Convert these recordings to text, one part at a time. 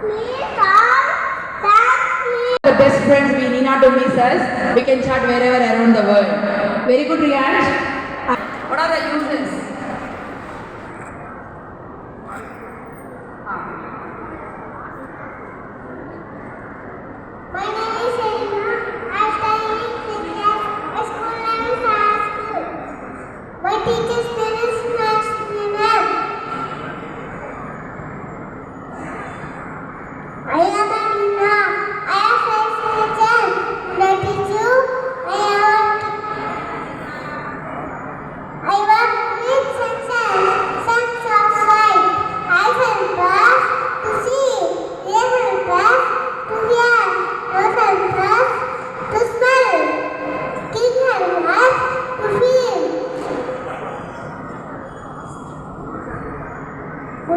The best friends we need not to miss us. We can chat wherever around the world. Very good, Riyash. What are the uses?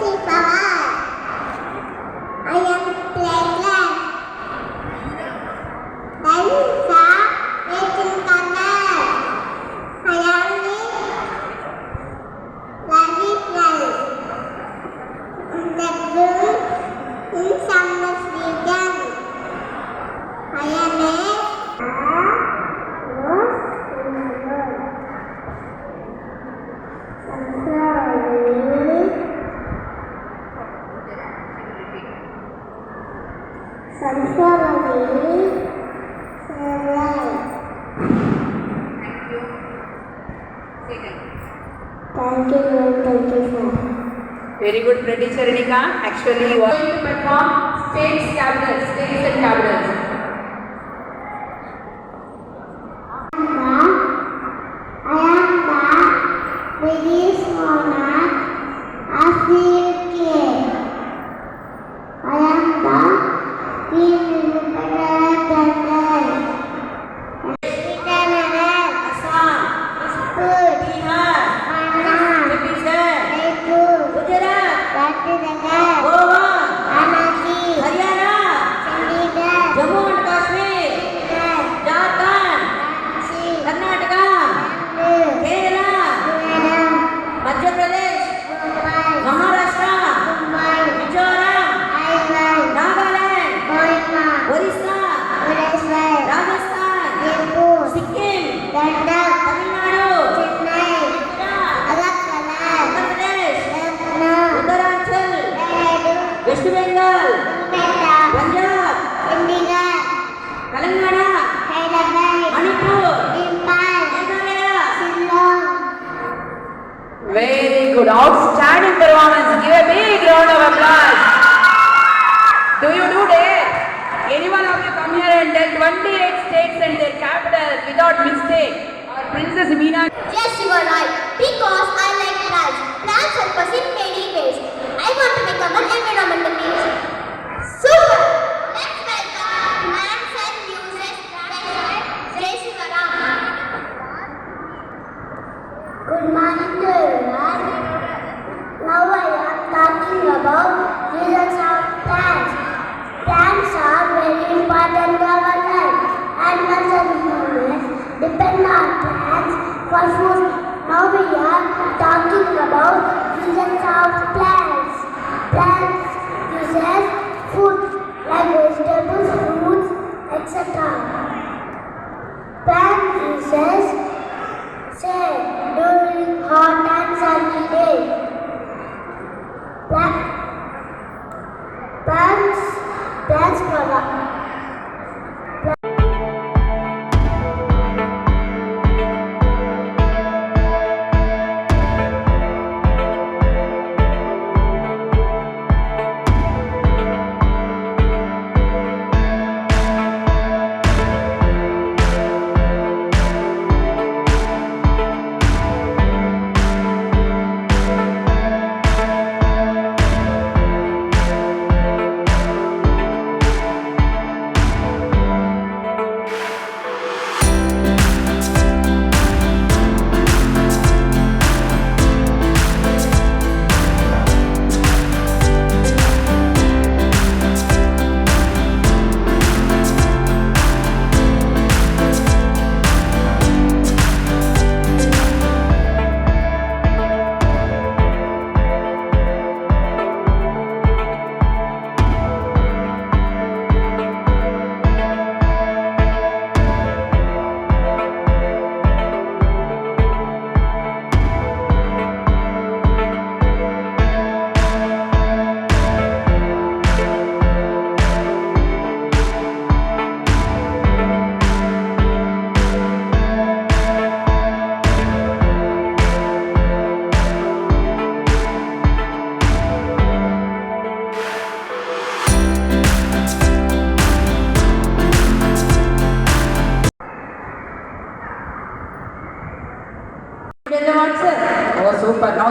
地方 ठीक है। Thank you ma'am thank you sir very good pretty Charanika actually you are to perform states capital states and capitals I am back with this honor. Very good. Outstanding performance. Give a big round of applause. Do you do that? Anyone of you come here and tell 28 states and their capitals without mistake? Our Princess Meena. Yes, you are right. Because I like France. France help many ways. I want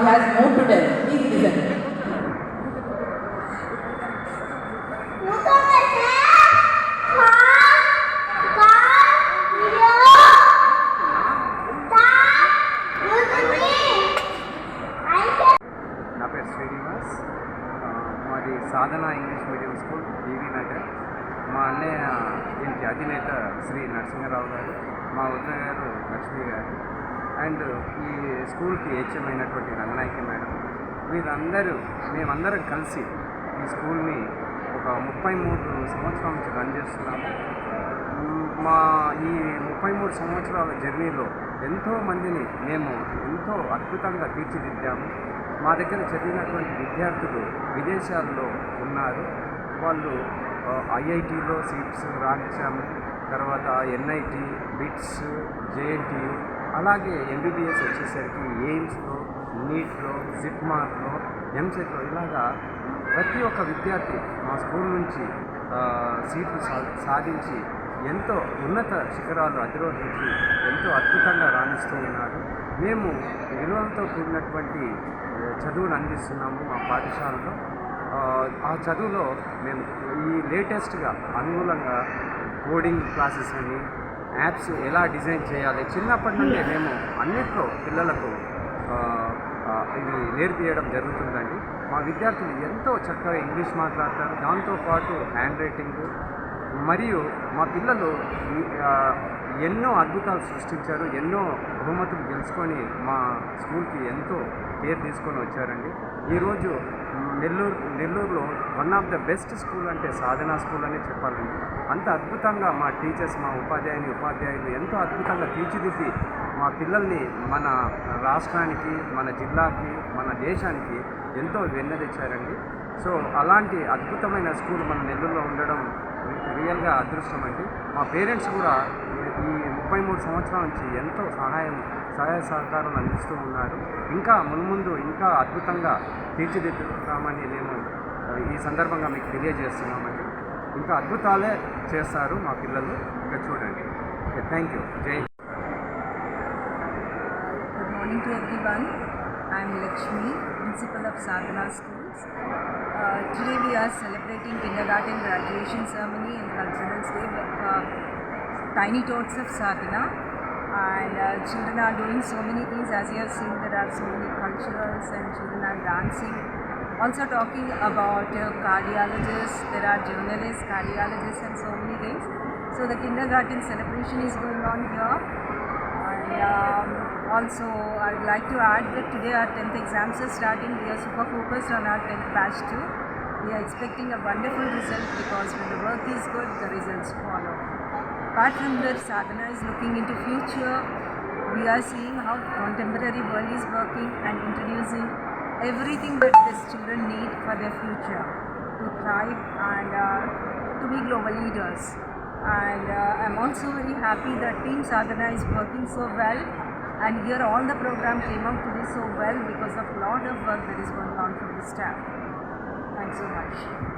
mas muito గారు ఈ స్కూల్కి HM అయినటువంటి Ranganayaki madam. వీరందరూ మేమందరం కలిసి ఈ స్కూల్ని ఒక ముప్పై మూడు సంవత్సరాల నుంచి రన్ చేస్తున్నాము. మా ఈ ముప్పై మూడు సంవత్సరాల జర్నీలో ఎంతో మందిని మేము ఎంతో అద్భుతంగా తీర్చిదిద్దాము. మా దగ్గర చదివినటువంటి విద్యార్థులు విదేశాల్లో ఉన్నారు. వాళ్ళు ఐఐటిలో సీట్స్ రాణించాము. తర్వాత ఎన్ఐటి బిట్స్ జేఎన్టీయు అలాగే ఎంబీబీఎస్ వచ్చేసరికి ఎయిమ్స్లో నీట్లో జిప్మార్లో ఎంసెట్లో ఇలాగా ప్రతి ఒక్క విద్యార్థి మా స్కూల్ నుంచి సీట్లు సా సాధించి ఎంతో ఉన్నత శిఖరాలు అధిరోహించి ఎంతో అద్భుతంగా రాణిస్తూ ఉన్నారు. మేము విలువలతో కూడినటువంటి చదువును అందిస్తున్నాము మా పాఠశాలలో. ఆ, ఆ చదువులో మేము ఈ లేటెస్ట్గా అనుకూలంగా కోడింగ్ క్లాసెస్ అని యాప్స్ ఎలా డిజైన్ చేయాలి? చిన్నప్పటి నుండే మేము అన్నిట్లో పిల్లలకు ఇది నేర్పియడం జరుగుతుందండి. మా విద్యార్థులు ఎంతో చక్కగా ఇంగ్లీష్ మాట్లాడతారు. దాంతోపాటు హ్యాండ్ రైటింగ్. మరియు మా పిల్లలు ఎన్నో అద్భుతాలు సృష్టించారు ఎన్నో బహుమతులు గెలుచుకొని మా స్కూల్కి ఎంతో పేరు తీసుకొని వచ్చారండి. ఈరోజు నెల్లూరు నెల్లూరులో one of the best school అంటే సాధనా స్కూల్ అనే చెప్పాలండి. అంత అద్భుతంగా మా టీచర్స్ మా ఉపాధ్యాయుని ఉపాధ్యాయులు ఎంతో అద్భుతంగా తీర్చిదిద్ది మా పిల్లల్ని మన రాష్ట్రానికి మన జిల్లాకి మన దేశానికి ఎంతో వెన్నెదిచ్చారండి సో అలాంటి అద్భుతమైన స్కూల్ మన నెల్లూరులో ఉండడం రియల్గా అదృష్టం అండి. మా పేరెంట్స్ కూడా ఈ ముప్పై మూడు సంవత్సరాల నుంచి ఎంతో సహాయం సహాయ సహకారం అందిస్తూ ఉన్నారు. ఇంకా మునుముందు ఇంకా అద్భుతంగా తీర్చిదిద్దుతామని మేము ఈ సందర్భంగా మీకు తెలియజేస్తున్నామండి. ఇంకా అద్భుతాలే చేస్తారు మా పిల్లలు. ఇంకా చూడండి. Thank you. జై good morning to everyone I'm Lakshmi principal of Sadhana schools today we are celebrating kindergarten graduation ceremony and culturals day tiny tots of Sadhana. And uh, children are doing so many things. As you have seen, there are so many culturals and children are dancing. Also talking about uh, cardiologists, there are journalists, cardiologists and so many things. So the kindergarten celebration is going on here. And um, also, I would like to add that today our 10th exams are starting. We are super focused on our 10th batch too. We are expecting a wonderful result because when the work is good, the results follow. Apart from that, sadhana is looking into future. We are seeing how contemporary world is working and introducing everything that these children need for their future to thrive and uh, to be global leaders. And uh, I'm also very happy that Team Sadhana is working so well. And here all the program came out to be so well because of lot of work that is going on from the staff. Thanks so much.